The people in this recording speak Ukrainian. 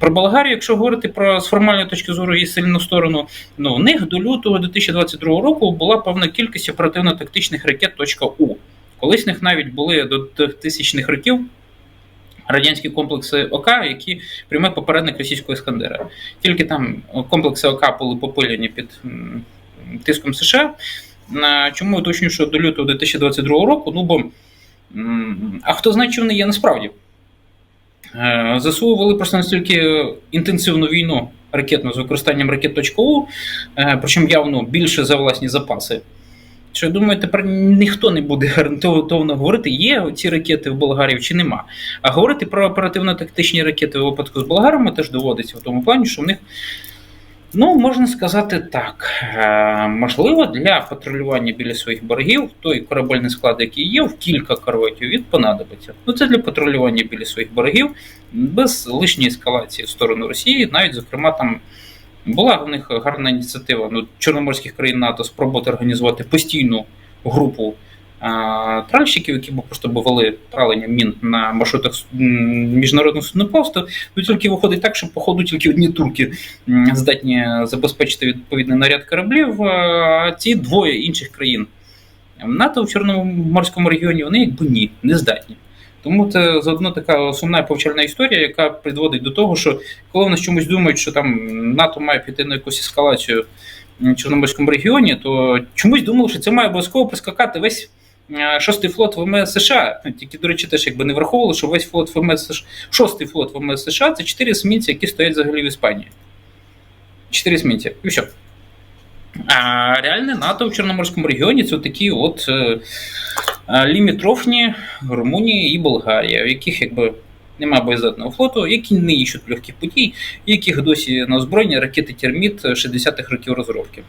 Про Болгарію, якщо говорити про з формальної точки зору її сильну сторону, ну у них до лютого 2022 року була певна кількість оперативно-тактичних ракет .У. Колись в них навіть були до 2000-х років радянські комплекси ОК, які прямий попередник російського Іскандера. Тільки там комплекси ОК були попилені під тиском США. Чому уточню, що до лютого 2022 року? Ну бо а хто знає, чи вони є насправді? Е, ЗСУ просто настільки інтенсивну війну ракетну з використанням ракет .У, е, причому явно більше за власні запаси. Що я думаю, тепер ніхто не буде гарантовано говорити, є ці ракети в Болгарії чи нема. А говорити про оперативно-тактичні ракети в випадку з болгарами теж доводиться в тому плані, що в них, ну, можна сказати так, е, можливо, для патрулювання біля своїх берегів той корабельний склад, який є, в кілька корветів, він понадобиться. Ну, це для патрулювання біля своїх берегів, без лишньої ескалації в сторону Росії, навіть, зокрема, там. Була в них гарна ініціатива ну, чорноморських країн НАТО спробувати організувати постійну групу тральщиків, які б просто б вели тралення мін на маршрутах міжнародного судноплавства. Ну тільки виходить так, що, походу, тільки одні турки здатні забезпечити відповідний наряд кораблів, а ці двоє інших країн НАТО в Чорноморському регіоні вони якби ні, не здатні. Тому це заодно така сумна повчальна історія, яка приводить до того, що коли вони чомусь думають, що там НАТО має піти на якусь ескалацію в Чорноморському регіоні, то чомусь думали, що це має обов'язково прискакати весь шостий флот ВМС США. Тільки, до речі, теж якби не враховували, що весь флот ВМС США, шостий флот ВМС США це чотири есмінці, які стоять взагалі в Іспанії. Чотири есмінці. І все. А реальне НАТО в Чорноморському регіоні це такі от е, е, лімітрофні Румунія і Болгарія, в яких якби немає боєздатного флоту, які не іщуть легких путей, яких досі на озброєнні ракети Терміт 60-х років розробки.